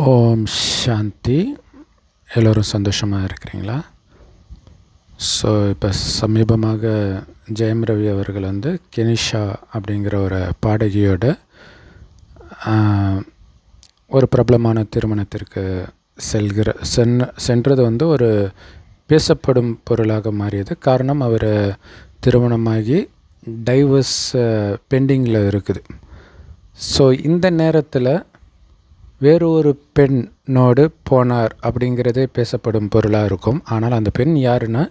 ஓம் சாந்தி. எல்லோரும் சந்தோஷமாக இருக்கிறீங்களா? ஸோ இப்போ சமீபமாக ஜெயம் ரவி அவர்கள் வந்து கெனிஷா அப்படிங்கிற ஒரு பாடகியோட ஒரு பிரபலமான திருமணத்திற்கு செல்கிற சென் சென்றது வந்து ஒரு பேசப்படும் பொருளாக மாறியது. காரணம் அவர் திருமணமாகி டைவர்ஸ் பெண்டிங்கில் இருக்குது. ஸோ இந்த நேரத்தில் வேறு ஒரு பெண்ணோடு போனார் அப்படிங்கிறதே பேசப்படும் பொருளாக இருக்கும். ஆனால் அந்த பெண் யாருன்னா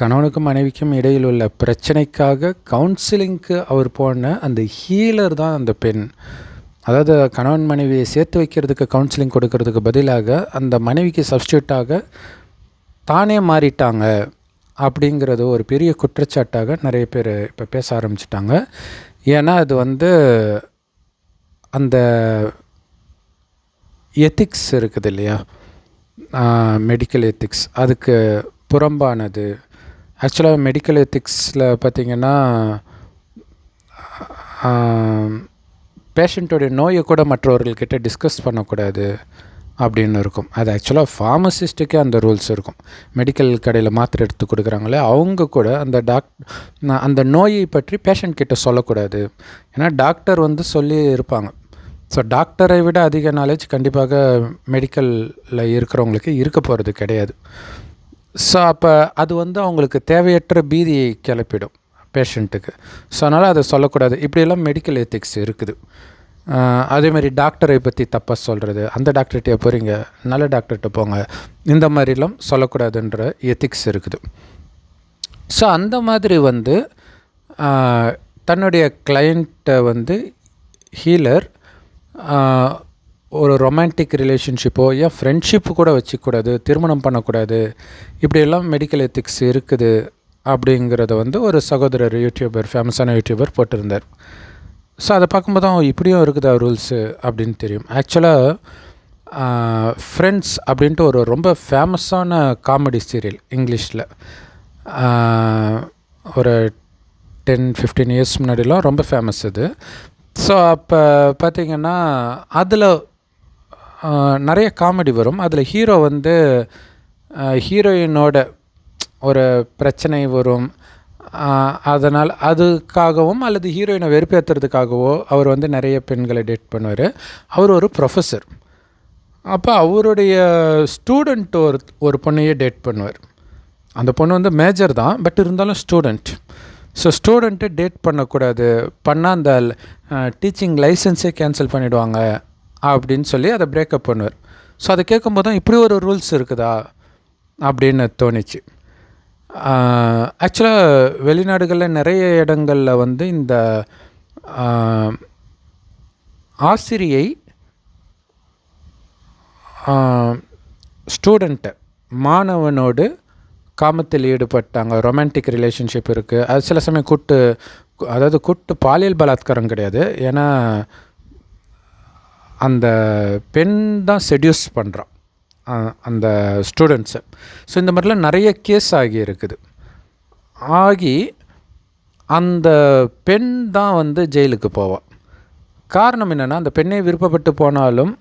கணவனுக்கும் மனைவிக்கும் இடையில் உள்ள பிரச்சனைக்காக கவுன்சிலிங்க்கு அவர் போன அந்த ஹீலர் தான் அந்த பெண். அதாவது கணவன் மனைவியை சேர்த்து வைக்கிறதுக்கு கவுன்சிலிங் கொடுக்கறதுக்கு பதிலாக அந்த மனைவிக்கு சப்ஸ்டியூட்டாக தானே மாறிட்டாங்க அப்படிங்கிறது ஒரு பெரிய குற்றச்சாட்டாக நிறைய பேர் இப்போ பேச ஆரம்பிச்சிட்டாங்க. ஏன்னா அது வந்து அந்த எத்திக்ஸ் இருக்குது இல்லையா மெடிக்கல் எத்திக்ஸ் அதுக்கு புறம்பானது. ஆக்சுவலாக மெடிக்கல் எத்திக்ஸில் பார்த்திங்கன்னா பேஷண்ட்டோடைய நோயை கூட மற்றவர்கள்கிட்ட டிஸ்கஸ் பண்ணக்கூடாது அப்படின்னு இருக்கும். அது ஆக்சுவலாக ஃபார்மசிஸ்ட்டுக்கே அந்த ரூல்ஸ் இருக்கும். மெடிக்கல் கடையில் மாத்திரை எடுத்து கொடுக்குறாங்களே அவங்க கூட அந்த டாக் அந்த நோயை பற்றி பேஷண்ட் கிட்ட சொல்லக்கூடாது. ஏன்னா டாக்டர் வந்து சொல்லி இருப்பாங்க ஸோ டாக்டரை விட அதிக நாலேஜ் கண்டிப்பாக மெடிக்கலில் இருக்கிறவங்களுக்கு இருக்க போகிறது கிடையாது. ஸோ அப்போ அது வந்து அவங்களுக்கு தேவையற்ற பீதியை கிளப்பிடும் பேஷண்ட்டுக்கு ஸோ அதனால் அதை சொல்லக்கூடாது. இப்படியெல்லாம் மெடிக்கல் எத்திக்ஸ் இருக்குது. அதேமாதிரி டாக்டரை பற்றி தப்பாக சொல்கிறது அந்த டாக்டர்கிட்ட போகிறீங்க நல்ல டாக்டர்கிட்ட போங்க இந்த மாதிரிலாம் சொல்லக்கூடாதுன்ற எத்திக்ஸ் இருக்குது. ஸோ அந்த மாதிரி வந்து தன்னுடைய கிளைண்ட்டை வந்து ஹீலர் ஒரு ரொமான்டிக் ரிலேஷன்ஷிப்போ ஏன் ஃப்ரெண்ட்ஷிப்பு கூட வச்சுக்கூடாது திருமணம் பண்ணக்கூடாது இப்படியெல்லாம் மெடிக்கல் எத்திக்ஸ் இருக்குது அப்படிங்கிறத வந்து ஒரு சகோதரர் யூடியூபர் ஃபேமஸான யூடியூபர் போட்டிருந்தார். ஸோ அதை பார்க்கும்போது தான் இப்படியும் இருக்குதா ரூல்ஸு அப்படின்னு தெரியும். ஆக்சுவலாக ஃப்ரெண்ட்ஸ் அப்படின்ட்டு ஒரு ரொம்ப ஃபேமஸான காமெடி சீரியல் இங்கிலீஷில். ஒரு டென் ஃபிஃப்டீன் இயர்ஸ் முன்னாடிலாம் ரொம்ப ஃபேமஸ் அது. ஸோ அப்போ பார்த்தீங்கன்னா அதில் நிறைய காமெடி வரும். அதில் ஹீரோ வந்து ஹீரோயினோட ஒரு பிரச்சனை வரும். அதனால் அதுக்காகவும் அல்லது ஹீரோயினை வெறுப்பேற்றுறதுக்காகவோ அவர் வந்து நிறைய பெண்களை டேட் பண்ணுவார். அவர் ஒரு ப்ரொஃபஸர் அப்போ அவருடைய ஸ்டூடெண்ட் ஒரு ஒரு பொண்ணையே டேட் பண்ணுவார். அந்த பொண்ணு வந்து மேஜர் தான் பட் இருந்தாலும் ஸ்டூடெண்ட் ஸோ ஸ்டூடெண்ட்டு டேட் பண்ணக்கூடாது. பண்ணால் அந்த டீச்சிங் லைசன்ஸே கேன்சல் பண்ணிவிடுவாங்க அப்படின்னு சொல்லி அதை பிரேக்கப் பண்ணுவார். ஸோ அதை கேட்கும்போது தான் இப்படி ஒரு ரூல்ஸ் இருக்குதா அப்படின்னு தோணுச்சு. ஆக்சுவலாக வெளிநாடுகளில் நிறைய இடங்களில் வந்து இந்த ஆசிரியை ஸ்டூடெண்ட்டை மாணவனோடு காமத்தில் ஈடுபட்டாங்க ரொமான்டிக் ரிலேஷன்ஷிப் இருக்குது அது சில சமயம் கூட்டு அதாவது கூட்டு பாலியல் பலாத்காரம் கிடையாது. ஏன்னா அந்த பெண் தான் செடியூஸ் பண்ணுறான் அந்த ஸ்டூடெண்ட்ஸை ஸோ இந்த மாதிரிலாம் நிறைய கேஸ் ஆகி இருக்குது. ஆகி அந்த பெண் தான் வந்து ஜெயிலுக்கு போவாள் காரணம் என்னென்னா அந்த பெண்ணை விருப்பப்பட்டு போனாலும்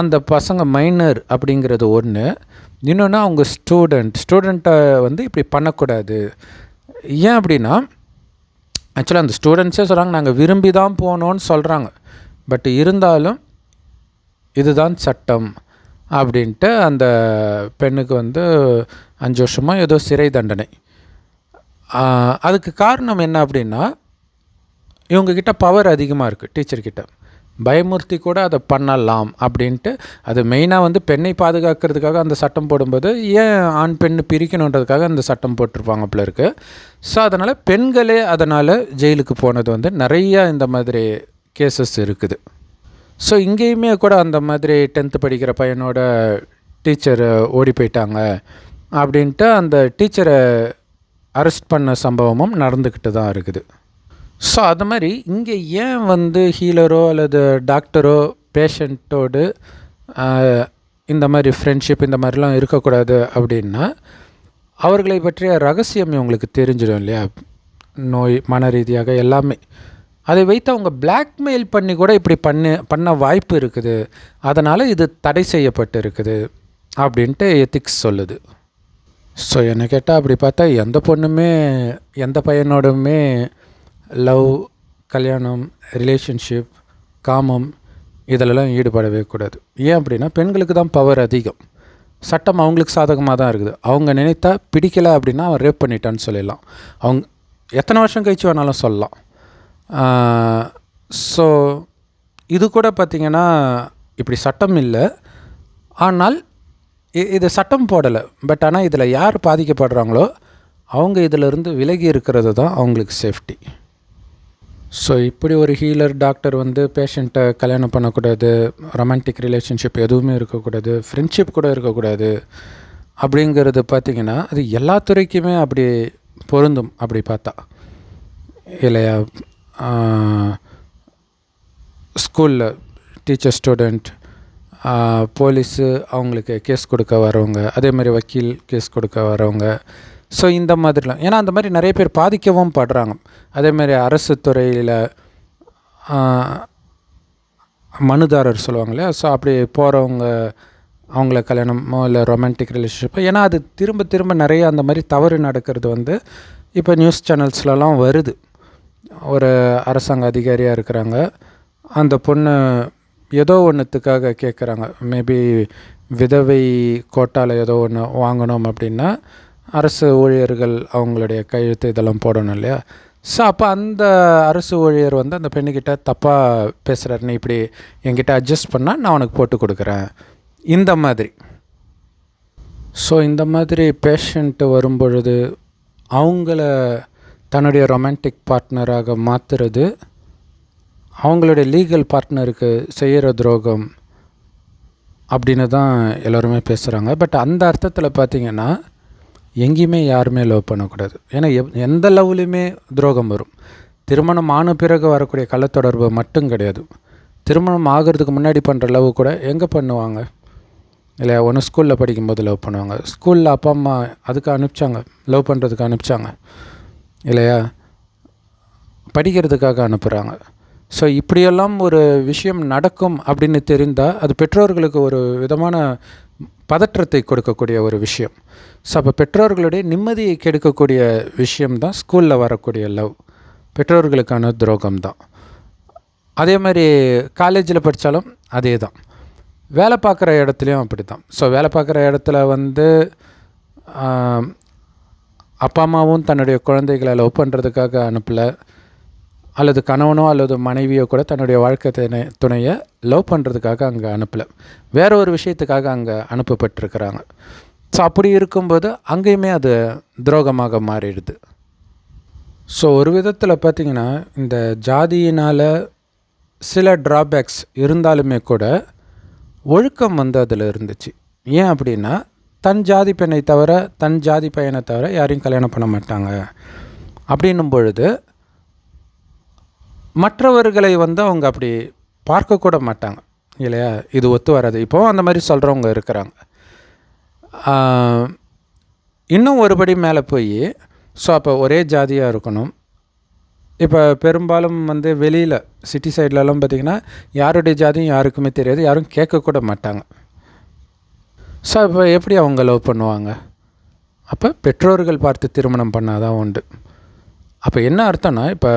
அந்த பசங்க மைனர் அப்படிங்கிறது ஒன்று இன்னொன்று அவங்க ஸ்டூடெண்ட் ஸ்டூடெண்ட்டை வந்து இப்படி பண்ணக்கூடாது. ஏன் அப்படின்னா ஆக்சுவலாக அந்த ஸ்டூடெண்ட்ஸே சொல்கிறாங்க நாங்கள் விரும்பி தான் போனோன்னு சொல்கிறாங்க பட் இருந்தாலும் இதுதான் சட்டம் அப்படின்ட்டு அந்த பெண்ணுக்கு வந்து அஞ்சு வருஷமாக ஏதோ சிறை தண்டனை. அதுக்கு காரணம் என்ன அப்படின்னா இவங்கக்கிட்ட பவர் அதிகமாக இருக்குது டீச்சர்கிட்ட பயமுறுத்தி கூட அதை பண்ணலாம் அப்படின்ட்டு அது மெயினாக வந்து பெண்ணை பாதுகாக்கிறதுக்காக அந்த சட்டம் போடும்போது ஏன் ஆண் பெண் பிரிக்கணுன்றதுக்காக அந்த சட்டம் போட்டிருப்பாங்க போல இருக்கு. ஸோ அதனால் பெண்களே அதனால் ஜெயிலுக்கு போனது வந்து நிறையா இந்த மாதிரி கேசஸ் இருக்குது. ஸோ இங்கேயுமே கூட அந்த மாதிரி டென்த்து படிக்கிற பையனோட டீச்சர் ஓடி போயிட்டாங்க அப்படின்ட்டு அந்த டீச்சரை அரெஸ்ட் பண்ண சம்பவமும் நடந்துக்கிட்டு தான் இருக்குது. ஸோ அது மாதிரி இங்கே ஏன் வந்து ஹீலரோ அல்லது டாக்டரோ பேஷண்ட்டோடு இந்த மாதிரி ஃப்ரெண்ட்ஷிப் இந்த மாதிரிலாம் இருக்கக்கூடாது அப்படின்னா அவர்களை பற்றிய ரகசியம் இவங்களுக்கு தெரிஞ்சிடும் இல்லையா? நோய் மன ரீதியாக எல்லாமே. அதை வைத்து அவங்க பிளாக்மெயில் பண்ணி கூட இப்படி பண்ண பண்ண வாய்ப்பு இருக்குது. அதனால் இது தடை செய்யப்பட்டு இருக்குது அப்படின்ட்டு எத்திக்ஸ் சொல்லுது. ஸோ என்னை கேட்டால் அப்படி பார்த்தா எந்த பொண்ணுமே எந்த பையனோடுமே லவ் கல்யாணம் ரிலேஷன்ஷிப் காமம் இதிலெல்லாம் ஈடுபடவே கூடாது. ஏன் அப்படின்னா பெண்களுக்கு தான் பவர் அதிகம். சட்டம் அவங்களுக்கு சாதகமாக தான் இருக்குது. அவங்க நினைத்தா பிடிக்கலை அப்படின்னா அவன் ரேப் பண்ணிட்டான்னு சொல்லிடலாம் அவங்க எத்தனை வருஷம் கழிச்சு வேணாலும் சொல்லலாம். ஸோ இது கூட பார்த்திங்கன்னா இப்படி சட்டம் இல்லை. ஆனால் இது சட்டம் போடலை. பட் ஆனால் இதில் யார் பாதிக்கப்படுறாங்களோ அவங்க இதிலிருந்து விலகி இருக்கிறது தான் அவங்களுக்கு சேஃப்டி ஸோ இப்படி ஒரு ஹீலர் டாக்டர் வந்து பேஷண்ட்டை கல்யாணம் பண்ணக்கூடாது ரொமான்டிக் ரிலேஷன்ஷிப் எதுவுமே இருக்கக்கூடாது ஃப்ரெண்ட்ஷிப் கூட இருக்கக்கூடாது அப்படிங்கிறது பார்த்திங்கன்னா அது எல்லா துறைக்குமே அப்படி பொருந்தும் அப்படி பார்த்தா. இல்லையா? ஸ்கூலில் டீச்சர் ஸ்டூடெண்ட் போலீஸு அவங்களுக்கு கேஸ் கொடுக்க வரவங்க அதே மாதிரி வக்கீல் கேஸ் கொடுக்க வரவங்க ஸோ இந்த மாதிரிலாம். ஏன்னா அந்த மாதிரி நிறைய பேர் பாதிக்கவும் படுறாங்க. அதே மாதிரி அரசு துறையில் மனுதாரர் சொல்லுவாங்க இல்லையா ஸோ அப்படி போகிறவங்க அவங்கள கல்யாணமோ இல்லை ரொமான்டிக் ரிலேஷன்ஷிப்போ ஏன்னா அது திரும்ப திரும்ப நிறைய அந்த மாதிரி தவறு நடக்கிறது வந்து இப்போ நியூஸ் சேனல்ஸ்லலாம் வருது. ஒரு அரசாங்க அதிகாரியாக இருக்கிறாங்க. அந்த பொண்ணு ஏதோ ஒன்றுத்துக்காக கேட்குறாங்க மேபி விதவை கோட்டாவில் ஏதோ ஒன்று வாங்கணும் அப்படின்னா அரசு ஊழியர்கள் அவங்களுடைய கையெழுத்து இதெல்லாம் போடணும் இல்லையா? ஸோ அப்போ அந்த அரசு ஊழியர் வந்து அந்த பெண்ணுக்கிட்ட தப்பாக பேசுகிறாரு நீ இப்படி என்கிட்ட அட்ஜஸ்ட் பண்ணால் நான் உனக்கு போட்டு கொடுக்குறேன். இந்த மாதிரி. ஸோ இந்த மாதிரி பேஷண்ட்டு வரும்பொழுது அவங்கள தன்னுடைய ரொமான்டிக் பார்ட்னராக மாற்றுறது அவங்களுடைய லீகல் பார்ட்னருக்கு செய்கிற துரோகம் அப்படின்னு தான் எல்லோருமே பேசுகிறாங்க பட் அந்த அர்த்தத்தில் பார்த்திங்கன்னா எங்கேயுமே யாருமே லவ் பண்ணக்கூடாது. ஏன்னா எந்த லவ்லையுமே துரோகம் வரும். திருமணம் ஆன பிறகு வரக்கூடிய கள்ளத்தொடர்பு மட்டும் கிடையாது. திருமணம் ஆகிறதுக்கு முன்னாடி பண்ணுற லவ் கூட எங்கே பண்ணுவாங்க? இல்லையா ஒன்று ஸ்கூலில் படிக்கும்போது லவ் பண்ணுவாங்க. ஸ்கூலில் அப்பா அம்மா அதுக்கு அனுப்பிச்சாங்க. லவ் பண்ணுறதுக்கு அனுப்பிச்சாங்க. இல்லையா? படிக்கிறதுக்காக அனுப்புகிறாங்க ஸோ இப்படியெல்லாம் ஒரு விஷயம் நடக்கும் அப்படின்னு தெரிந்தால் அது பெற்றோர்களுக்கு ஒரு விதமான பதற்றத்தை கொடுக்கக்கூடிய ஒரு விஷயம். ஸோ அப்போ பெற்றோர்களுடைய நிம்மதியை கெடுக்கக்கூடிய விஷயம்தான் ஸ்கூலில் வரக்கூடிய லவ் பெற்றோர்களுக்கான துரோகம் தான் அதே மாதிரி காலேஜில் படித்தாலும் அதே தான் வேலை பார்க்குற இடத்துலையும் அப்படி தான் ஸோ வேலை பார்க்குற இடத்துல வந்து அப்பா அம்மாவும் தன்னுடைய குழந்தைகளை லவ் பண்ணுறதுக்காக அனுப்பலை. அல்லது கணவனோ அல்லது மனைவியோ கூட தன்னுடைய வாழ்க்கை துணை துணையை லவ் பண்ணுறதுக்காக அங்கே அனுப்பலை. வேற ஒரு விஷயத்துக்காக அங்கே அனுப்பப்பட்டிருக்கிறாங்க. ஸோ அப்படி இருக்கும்போது அங்கேயுமே அது துரோகமாக மாறிடுது. ஸோ ஒரு விதத்தில் பார்த்திங்கன்னா இந்த ஜாதியினால் சில ட்ராபேக்ஸ் இருந்தாலுமே கூட ஒழுக்கம் வந்து அதில் இருந்துச்சு. ஏன் அப்படின்னா தன் ஜாதி பெண்ணை தவிர தன் ஜாதி பையனை தவிர யாரையும் கல்யாணம் பண்ண மாட்டாங்க. அப்படின்னும் பொழுது மற்றவர்களை வந்து அவங்க அப்படி பார்க்கக்கூட மாட்டாங்க. இல்லையா? இது ஒத்து வராது. இப்போவும் அந்த மாதிரி சொல்கிறவங்க இருக்கிறாங்க. இன்னும் ஒருபடி மேலே போய் ஸோ அப்போ ஒரே ஜாதியாக இருக்கணும். இப்போ பெரும்பாலும் வந்து வெளியில் சிட்டி சைட்லலாம் பார்த்திங்கன்னா யாருடைய ஜாதியும் யாருக்குமே தெரியாது. யாரும் கேட்கக்கூட மாட்டாங்க. ஸோ இப்போ எப்படி அவங்க லவ் பண்ணுவாங்க? அப்போ பெற்றோர்கள் பார்த்து திருமணம் பண்ணாதான் உண்டு. அப்போ என்ன அர்த்தம்னா இப்போ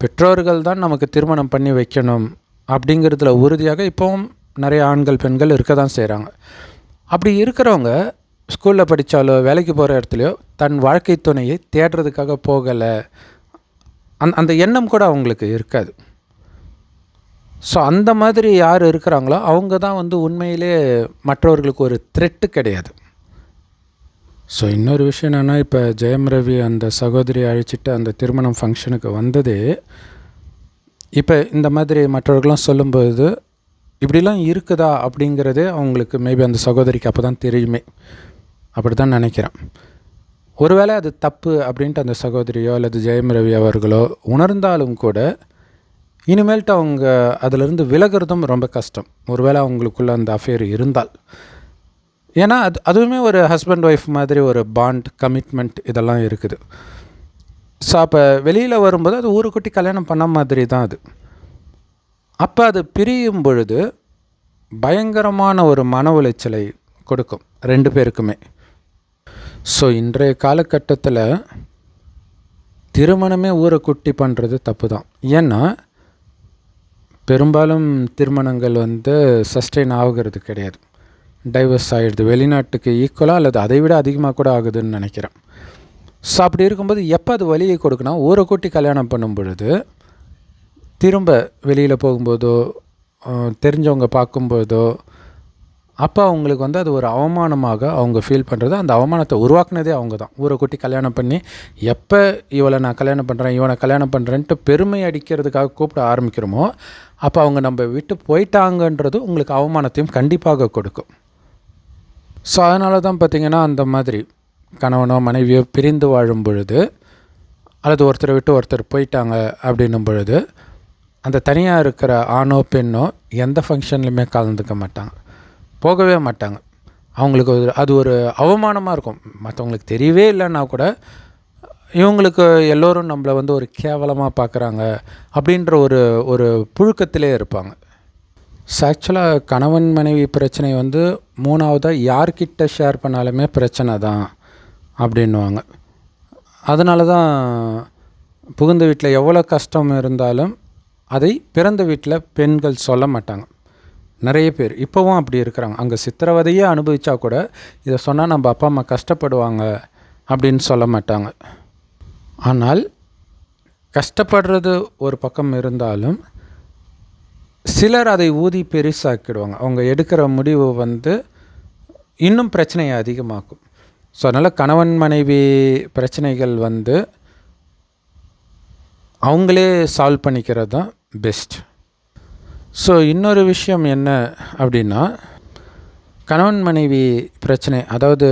பெற்றோர்கள் தான் நமக்கு திருமணம் பண்ணி வைக்கணும் அப்படிங்கிறதுல உறுதியாக இப்போவும் நிறைய ஆண்கள் பெண்கள் இருக்க தான் செய்கிறாங்க அப்படி இருக்கிறவங்க ஸ்கூலில் படித்தாலோ வேலைக்கு போகிற இடத்துலையோ தன் வாழ்க்கை துணையை தேடுறதுக்காக போகலை. அந் அந்த எண்ணம் கூட அவங்களுக்கு இருக்காது. ஸோ அந்த மாதிரி யார் இருக்கிறாங்களோ அவங்க தான் வந்து உண்மையிலே மற்றவர்களுக்கு ஒரு த்ரெட்டு கிடையாது. ஸோ இன்னொரு விஷயம் என்னென்னா இப்போ ஜெயம் ரவி அந்த சகோதரியை அழைச்சிட்டு அந்த திருமணம் ஃபங்க்ஷனுக்கு வந்தது இப்போ இந்த மாதிரி மற்றவர்கள்லாம் சொல்லும்போது இப்படிலாம் இருக்குதா? அப்படிங்கிறதே அவங்களுக்கு மேபி அந்த சகோதரிக்கு அப்போ தான் தெரியுமே. அப்படி தான் நினைக்கிறேன். ஒருவேளை அது தப்பு அப்படின்ட்டு அந்த சகோதரியோ அல்லது ஜெயம் ரவி அவர்களோ உணர்ந்தாலும் கூட இனிமேல்ட்டு அவங்க அதிலிருந்து விலகிறதும் ரொம்ப கஷ்டம். ஒருவேளை அவங்களுக்குள்ள அந்த அஃபேர் இருந்தால். ஏன்னா அது அதுவுமே ஒரு ஹஸ்பண்ட் ஒய்ஃப் மாதிரி ஒரு பாண்ட் கமிட்மெண்ட் இதெல்லாம் இருக்குது. ஸோ அப்போ வெளியில் வரும்போது அது ஊருக்குட்டி கல்யாணம் பண்ண மாதிரி தான் அது. அப்போ அது பிரியும் பொழுது பயங்கரமான ஒரு மன உளைச்சலை கொடுக்கும் ரெண்டு பேருக்குமே. ஸோ இன்றைய காலகட்டத்தில் திருமணமே ஊரை குட்டி பண்ணுறது தப்பு தான் ஏன்னா பெரும்பாலும் திருமணங்கள் வந்து சஸ்டெயின் ஆகுறது கிடையாது. டைவர்ஸ் ஆகிடுது வெளிநாட்டுக்கு ஈக்குவலாக அல்லது அதை விட அதிகமாக கூட ஆகுதுன்னு நினைக்கிறேன். ஸோ அப்படி இருக்கும்போது எப்போ அது வழியை கொடுக்குன்னா ஊரை கூட்டி கல்யாணம் பண்ணும் பொழுது திரும்ப வெளியில் போகும்போதோ தெரிஞ்சவங்க பார்க்கும்போதோ அப்போ அவங்களுக்கு வந்து அது ஒரு அவமானமாக அவங்க ஃபீல் பண்ணுறது அந்த அவமானத்தை உருவாக்குனதே அவங்க தான். ஊரை கூட்டி கல்யாணம் பண்ணி எப்போ இவளை நான் கல்யாணம் பண்ணுறேன் இவனை கல்யாணம் பண்ணுறேன்ட்டு பெருமை அடிக்கிறதுக்காக கூப்பிட ஆரம்பிக்கிறோமோ அப்போ அவங்க நம்ம விட்டு போயிட்டாங்கன்றது உங்களுக்கு அவமானத்தையும் கண்டிப்பாக கொடுக்கும். ஸோ அதனால தான் பார்த்திங்கன்னா அந்த மாதிரி கணவனோ மனைவியோ பிரிந்து வாழும் பொழுது அல்லது ஒருத்தரை விட்டு ஒருத்தர் போயிட்டாங்க அப்படின்னும் பொழுது அந்த தனியாக இருக்கிற ஆணோ பெண்ணோ எந்த ஃபங்க்ஷன்லையுமே கலந்துக்க மாட்டாங்க. போகவே மாட்டாங்க. அவங்களுக்கு ஒரு அது ஒரு அவமானமாக இருக்கும். மற்றவங்களுக்கு தெரியவே இல்லைன்னா கூட இவங்களுக்கு எல்லோரும் நம்மளை வந்து ஒரு கேவலமாக பார்க்குறாங்க அப்படின்ற ஒரு ஒரு புழுக்கத்திலே இருப்பாங்க. ஸோ ஆக்சுவலாக கணவன் மனைவி பிரச்சனை வந்து மூணாவதாக யார்கிட்ட ஷேர் பண்ணாலுமே பிரச்சனை தான் அப்படின்னுவாங்க. அதனால தான் புகுந்த வீட்டில் எவ்வளோ கஷ்டம் இருந்தாலும் அதை பிறந்த வீட்டில் பெண்கள் சொல்ல மாட்டாங்க. நிறைய பேர் இப்போவும் அப்படி இருக்கிறாங்க. அங்கே சித்திரவதையே அனுபவித்தா கூட இதை சொன்னால் நம்ம அப்பா அம்மா கஷ்டப்படுவாங்க அப்படின்னு சொல்ல மாட்டாங்க. ஆனால் கஷ்டப்படுறது ஒரு பக்கம் இருந்தாலும் சிலர் அதை ஊதி பெருசாக்கிடுவாங்க. அவங்க எடுக்கிற முடிவு வந்து இன்னும் பிரச்சனையை அதிகமாக்கும். ஸோ அதனால் கணவன் மனைவி பிரச்சனைகள் வந்து அவங்களே சால்வ் பண்ணிக்கிறது தான் பெஸ்ட் ஸோ இன்னொரு விஷயம் என்ன அப்படின்னா கணவன் மனைவி பிரச்சனை அதாவது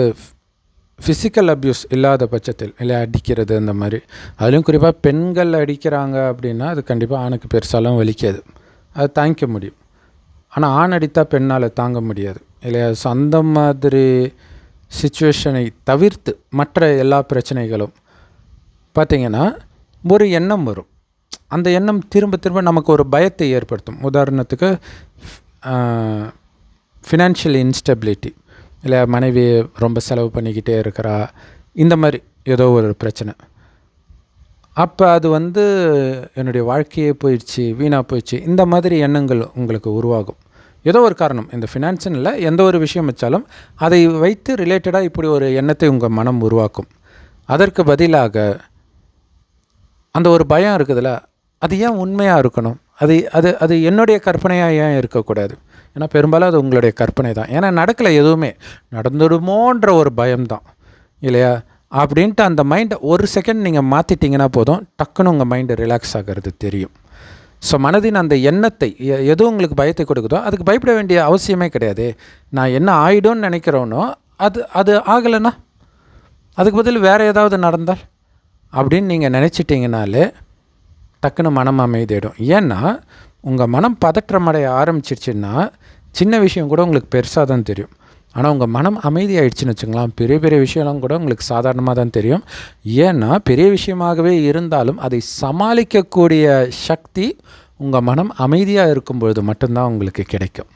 ஃபிசிக்கல் அப்யூஸ் இல்லாத பட்சத்தில் இல்லை அடிக்கிறது அந்த மாதிரி. அதுலேயும் குறிப்பாக பெண்கள் அடிக்கிறாங்க அப்படின்னா அது கண்டிப்பாக ஆணுக்கு பெருசாலும் வலிக்காது. அது தாங்கிக்க முடியும். ஆனால் ஆண் அடித்தா பெண்ணால் தாங்க முடியாது. இல்லையா? ஸோ அந்த மாதிரி சுச்சுவேஷனை தவிர்த்து மற்ற எல்லா பிரச்சனைகளும். பார்த்திங்கன்னா ஒரு எண்ணம் வரும். அந்த எண்ணம் திரும்ப திரும்ப நமக்கு ஒரு பயத்தை ஏற்படுத்தும். உதாரணத்துக்கு ஃபினான்ஷியல் இன்ஸ்டெபிலிட்டி இல்லை மனைவி ரொம்ப செலவு பண்ணிக்கிட்டே இருக்கிறா. இந்த மாதிரி ஏதோ ஒரு பிரச்சனை. அப்போ அது வந்து என்னுடைய வாழ்க்கையே போயிடுச்சு வீணாக போயிடுச்சு. இந்த மாதிரி எண்ணங்கள் உங்களுக்கு உருவாகும். ஏதோ ஒரு காரணம். இந்த ஃபினான்ஸ்னு இல்லை எந்த ஒரு விஷயம் வச்சாலும் அதை வைத்து ரிலேட்டடாக இப்படி ஒரு எண்ணத்தை உங்கள் மனம் உருவாக்கும். அதற்கு பதிலாக அந்த ஒரு பயம் இருக்குதுல்ல அது ஏன் உண்மையாக இருக்கணும்? அது அது அது என்னுடைய கற்பனையாக ஏன் இருக்கக்கூடாது? ஏன்னா பெரும்பாலும் அது உங்களுடைய கற்பனை தான். ஏன்னா நடக்கலை எதுவுமே. நடந்துடுமோன்ற ஒரு பயம்தான். இல்லையா? அப்படின்ட்டு அந்த மைண்டை ஒரு செகண்ட் நீங்கள் மாற்றிட்டீங்கன்னா போதும் டக்குன்னு உங்கள் மைண்டு ரிலாக்ஸ் ஆகிறது தெரியும். ஸோ மனதின் அந்த எண்ணத்தை எ- எது உங்களுக்கு பயத்தை கொடுக்குதோ அதுக்கு பயப்பட வேண்டிய அவசியமே கிடையாது. நான் என்ன ஆகிடும்னு நினைக்கிறோனோ அது அது ஆகலைன்னா அதுக்கு பதில் வேறு ஏதாவது நடந்தால் அப்படின்னு நீங்கள் நினச்சிட்டிங்கனாலே டக்குன்னு மனம் அமைதியிடும் ஏன்னா உங்கள் மனம் பதற்றமடைய ஆரம்பிச்சிருச்சுன்னா சின்ன விஷயம் கூட உங்களுக்கு பெருசாக தான் தெரியும். ஆனால் உங்கள் மனம் அமைதியாயிடுச்சுன்னு வச்சுங்களேன் பெரிய பெரிய விஷயம்லாம் கூட உங்களுக்கு சாதாரணமாக தான் தெரியும். ஏன்னா பெரிய விஷயமாகவே இருந்தாலும் அதை சமாளிக்கக்கூடிய சக்தி உங்கள் மனம் அமைதியாக இருக்கும் பொழுது மட்டும்தான் உங்களுக்கு கிடைக்கும்.